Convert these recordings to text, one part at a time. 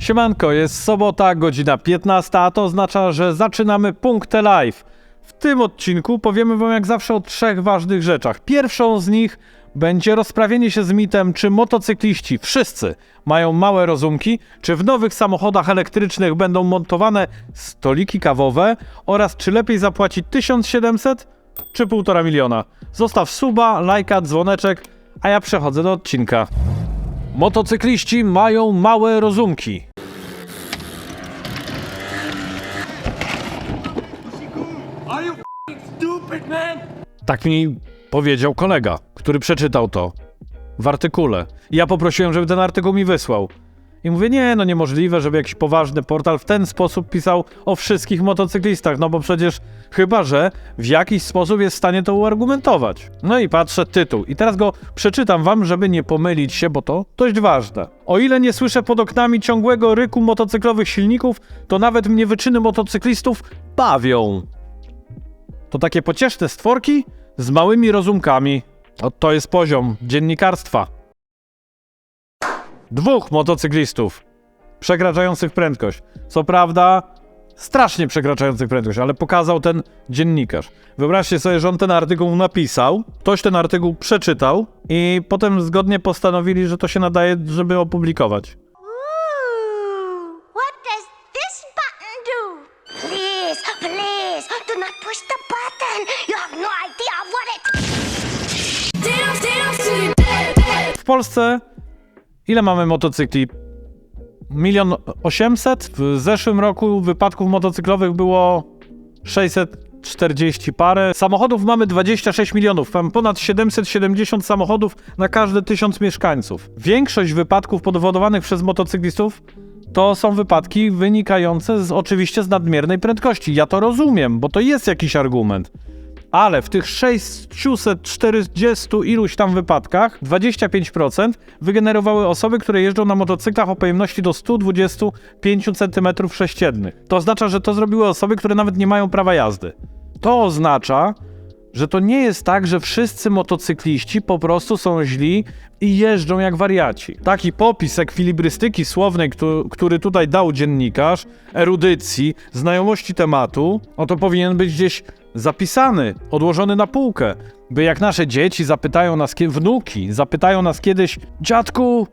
Siemanko, jest sobota, godzina 15, a to oznacza, że zaczynamy Punkte Live. W tym odcinku powiemy wam jak zawsze o trzech ważnych rzeczach. Pierwszą z nich będzie rozprawienie się z mitem, czy motocykliści, wszyscy, mają małe rozumki, czy w nowych samochodach elektrycznych będą montowane stoliki kawowe oraz czy lepiej zapłacić 1700 czy 1,5 miliona. Zostaw suba, lajka, dzwoneczek, a ja przechodzę do odcinka. Motocykliści mają małe rozumki. Are you stupid, man? Tak mi powiedział kolega, który przeczytał to w artykule. Ja poprosiłem, żeby ten artykuł mi wysłał. I mówię, nie, no niemożliwe, żeby jakiś poważny portal w ten sposób pisał o wszystkich motocyklistach, no bo przecież chyba, że w jakiś sposób jest w stanie to uargumentować. No i patrzę tytuł. I teraz go przeczytam wam, żeby nie pomylić się, bo to dość ważne. O ile nie słyszę pod oknami ciągłego ryku motocyklowych silników, to nawet mnie wyczyny motocyklistów bawią. To takie pocieszne stworki z małymi rozumkami. O, to jest poziom dziennikarstwa. Dwóch motocyklistów przekraczających prędkość. Co prawda, strasznie przekraczających prędkość, ale pokazał ten dziennikarz. Wyobraźcie sobie, że on ten artykuł napisał, ktoś ten artykuł przeczytał i potem zgodnie postanowili, że to się nadaje, żeby opublikować. Polsce ile mamy motocykli? Milion osiemset? W zeszłym roku wypadków motocyklowych było 640 parę. Samochodów mamy 26 milionów. Mam ponad 770 samochodów na każde tysiąc mieszkańców. Większość wypadków powodowanych przez motocyklistów to są wypadki wynikające z, oczywiście z nadmiernej prędkości. Ja to rozumiem, bo to jest jakiś argument. Ale w tych 640 iluś tam wypadkach 25% wygenerowały osoby, które jeżdżą na motocyklach o pojemności do 125 cm3. To oznacza, że to zrobiły osoby, które nawet nie mają prawa jazdy. To oznacza, że to nie jest tak, że wszyscy motocykliści po prostu są źli i jeżdżą jak wariaci. Taki popis ekwilibrystyki słownej, któ- który tutaj dał dziennikarz, erudycji, znajomości tematu, no to powinien być gdzieś zapisany, odłożony na półkę, by jak nasze dzieci zapytają nas, wnuki zapytają nas kiedyś, dziadku,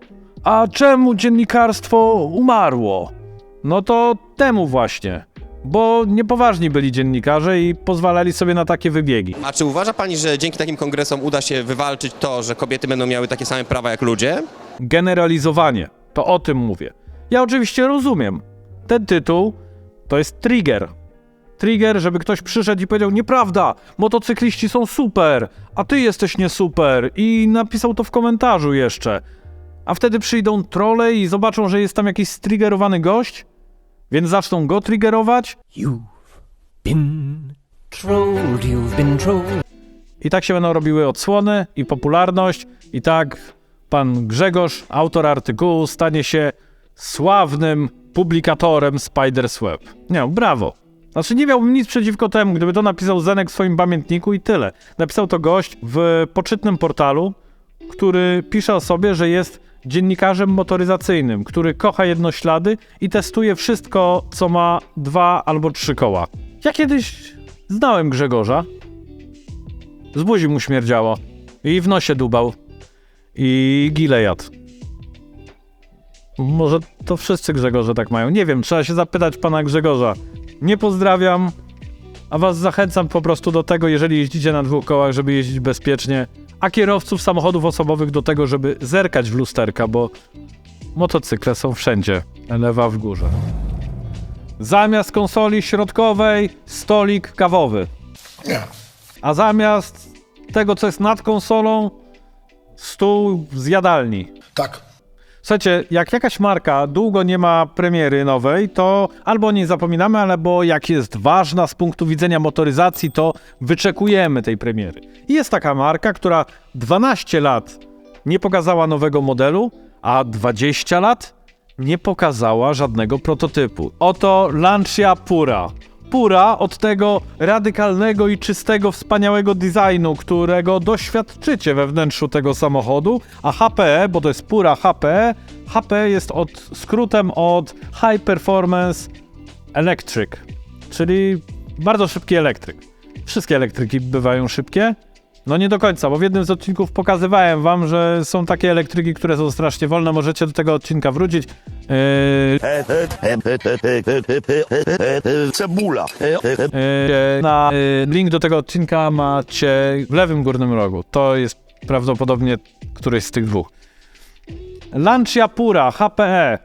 a czemu dziennikarstwo umarło? No to temu właśnie, bo niepoważni byli dziennikarze i pozwalali sobie na takie wybiegi. A czy uważa pani, że dzięki takim kongresom uda się wywalczyć to, że kobiety będą miały takie same prawa jak ludzie? generalizowanie. To o tym mówię. Ja oczywiście rozumiem. Ten tytuł to jest trigger. Trigger, żeby ktoś przyszedł i powiedział: Nieprawda, motocykliści są super, a ty jesteś nie super. I napisał to w komentarzu jeszcze. A wtedy przyjdą trole i zobaczą, że jest tam jakiś striggerowany gość, więc zaczną go triggerować. You've been trolled, you've been trolled. I tak się będą robiły odsłony i popularność. I tak pan Grzegorz, autor artykułu, stanie się sławnym publikatorem Spider's Web. Nie, brawo. Znaczy nie miałbym nic przeciwko temu, gdyby to napisał Zenek w swoim pamiętniku i tyle. Napisał to gość w poczytnym portalu, który pisze o sobie, że jest dziennikarzem motoryzacyjnym, który kocha jednoślady i testuje wszystko, co ma dwa albo trzy koła. Ja kiedyś znałem Grzegorza, z buzi mu śmierdziało. I w nosie dubał. I gile. Może to wszyscy Grzegorze tak mają. Nie wiem, trzeba się zapytać pana Grzegorza. Nie pozdrawiam, a was zachęcam po prostu do tego, jeżeli jeździcie na dwóch kołach, żeby jeździć bezpiecznie, a kierowców samochodów osobowych do tego, żeby zerkać w lusterka, bo motocykle są wszędzie. Lewa w górze. Zamiast konsoli środkowej, stolik kawowy. A zamiast tego, co jest nad konsolą, stół z jadalni. Tak. Słuchajcie, jak jakaś marka długo nie ma premiery nowej, to albo o niej zapominamy, albo jak jest ważna z punktu widzenia motoryzacji, to wyczekujemy tej premiery. I jest taka marka, która 12 lat nie pokazała nowego modelu, a 20 lat nie pokazała żadnego prototypu. Oto Lancia Pura. Pura od tego radykalnego i czystego, wspaniałego designu, którego doświadczycie we wnętrzu tego samochodu, a HPE, bo to jest pura HPE, HPE jest od, skrótem od High Performance Electric, czyli bardzo szybki elektryk. Wszystkie elektryki bywają szybkie. No nie do końca, bo w jednym z odcinków pokazywałem wam, że są takie elektryki, które są strasznie wolne. Możecie do tego odcinka wrócić. Cebula. Yy, na yy, link do tego odcinka macie w lewym górnym rogu. To jest prawdopodobnie któryś z tych dwóch. Lancia Pura HPE.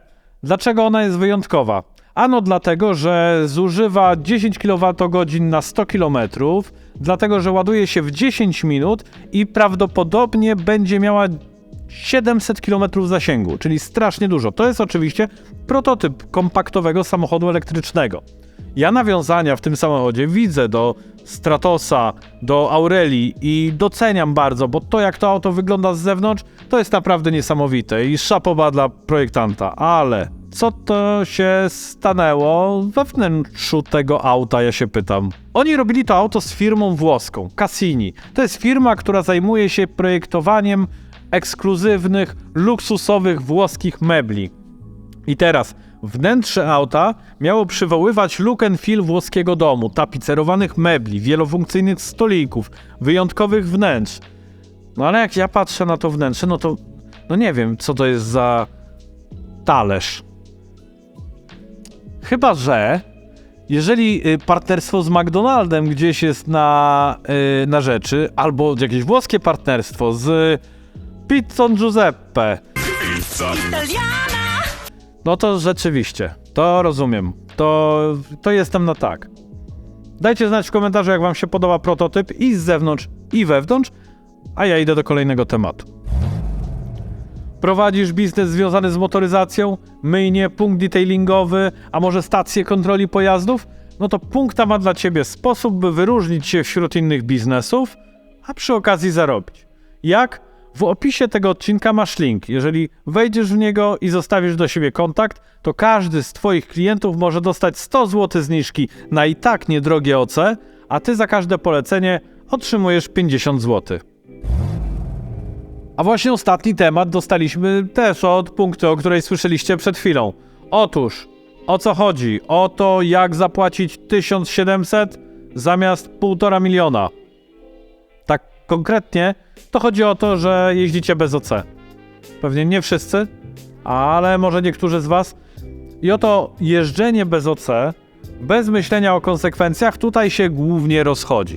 Dlaczego ona jest wyjątkowa? Ano dlatego, że zużywa 10 kWh na 100 km, dlatego że ładuje się w 10 minut i prawdopodobnie będzie miała 700 km zasięgu, czyli strasznie dużo. To jest oczywiście prototyp kompaktowego samochodu elektrycznego. Ja nawiązania w tym samochodzie widzę do Stratosa, do Aureli i doceniam bardzo, bo to jak to auto wygląda z zewnątrz, to jest naprawdę niesamowite i szapoba dla projektanta, ale co to się stanęło we wnętrzu tego auta, ja się pytam. Oni robili to auto z firmą włoską, Cassini. To jest firma, która zajmuje się projektowaniem ekskluzywnych, luksusowych włoskich mebli. I teraz wnętrze auta miało przywoływać look and feel włoskiego domu, tapicerowanych mebli, wielofunkcyjnych stolików, wyjątkowych wnętrz. No ale jak ja patrzę na to wnętrze, no to no nie wiem, co to jest za talerz. Chyba, że jeżeli y, partnerstwo z McDonaldem gdzieś jest na, y, na rzeczy, albo jakieś włoskie partnerstwo z pizzą Giuseppe, no to rzeczywiście, to rozumiem. To, to jestem na tak. Dajcie znać w komentarzu, jak wam się podoba prototyp i z zewnątrz, i wewnątrz, a ja idę do kolejnego tematu. Prowadzisz biznes związany z motoryzacją, myjnie, punkt detailingowy, a może stację kontroli pojazdów? No to Punkta ma dla ciebie sposób, by wyróżnić się wśród innych biznesów, a przy okazji zarobić. Jak? W opisie tego odcinka masz link. Jeżeli wejdziesz w niego i zostawisz do siebie kontakt, to każdy z Twoich klientów może dostać 100 zł zniżki na i tak niedrogie OC, a Ty za każde polecenie otrzymujesz 50 zł. A właśnie ostatni temat dostaliśmy też od punktu, o której słyszeliście przed chwilą. Otóż, o co chodzi? O to, jak zapłacić 1700 zamiast 1,5 miliona. Tak konkretnie, to chodzi o to, że jeździcie bez OC. Pewnie nie wszyscy, ale może niektórzy z Was. I oto jeżdżenie bez OC, bez myślenia o konsekwencjach, tutaj się głównie rozchodzi.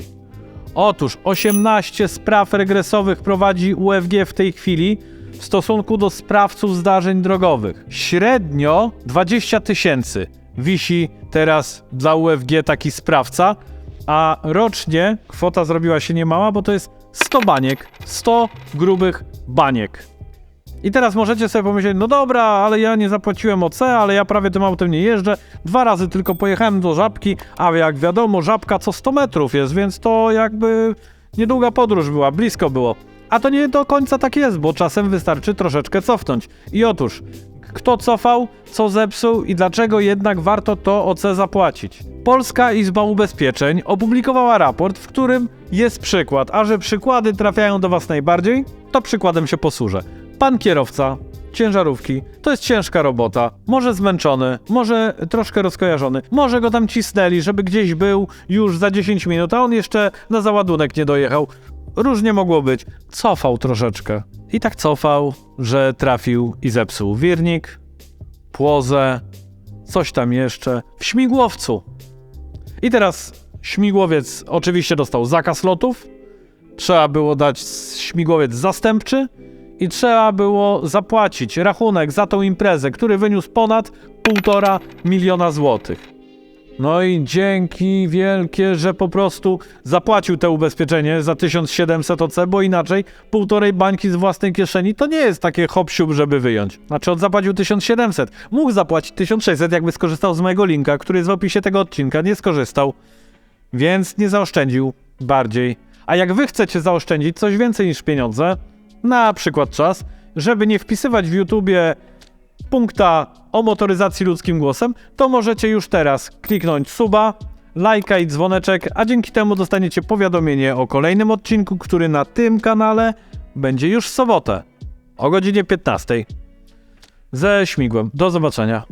Otóż 18 spraw regresowych prowadzi UFG w tej chwili w stosunku do sprawców zdarzeń drogowych. Średnio 20 tysięcy wisi teraz dla UFG taki sprawca, a rocznie kwota zrobiła się niemała, bo to jest 100 baniek, 100 grubych baniek. I teraz możecie sobie pomyśleć, no dobra, ale ja nie zapłaciłem OC, ale ja prawie tym autem nie jeżdżę. Dwa razy tylko pojechałem do Żabki, a jak wiadomo, Żabka co 100 metrów jest, więc to jakby niedługa podróż była, blisko było. A to nie do końca tak jest, bo czasem wystarczy troszeczkę cofnąć. I otóż, kto cofał, co zepsuł i dlaczego jednak warto to OC zapłacić. Polska Izba Ubezpieczeń opublikowała raport, w którym jest przykład, a że przykłady trafiają do Was najbardziej, to przykładem się posłużę. Pan kierowca ciężarówki to jest ciężka robota, może zmęczony, może troszkę rozkojarzony, może go tam cisnęli, żeby gdzieś był już za 10 minut, a on jeszcze na załadunek nie dojechał. Różnie mogło być. Cofał troszeczkę. I tak cofał, że trafił i zepsuł wirnik, płozę, coś tam jeszcze w śmigłowcu. I teraz śmigłowiec oczywiście dostał zakaz lotów, trzeba było dać śmigłowiec zastępczy i trzeba było zapłacić rachunek za tą imprezę, który wyniósł ponad 1,5 miliona złotych. No i dzięki wielkie, że po prostu zapłacił te ubezpieczenie za 1700 OC, bo inaczej półtorej bańki z własnej kieszeni to nie jest takie hop żeby wyjąć. Znaczy on zapłacił 1700, mógł zapłacić 1600 jakby skorzystał z mojego linka, który jest w opisie tego odcinka, nie skorzystał, więc nie zaoszczędził bardziej. A jak wy chcecie zaoszczędzić coś więcej niż pieniądze, na przykład czas, żeby nie wpisywać w YouTubie punkta o motoryzacji ludzkim głosem, to możecie już teraz kliknąć suba, lajka i dzwoneczek, a dzięki temu dostaniecie powiadomienie o kolejnym odcinku, który na tym kanale będzie już w sobotę o godzinie 15. Ze śmigłem. Do zobaczenia.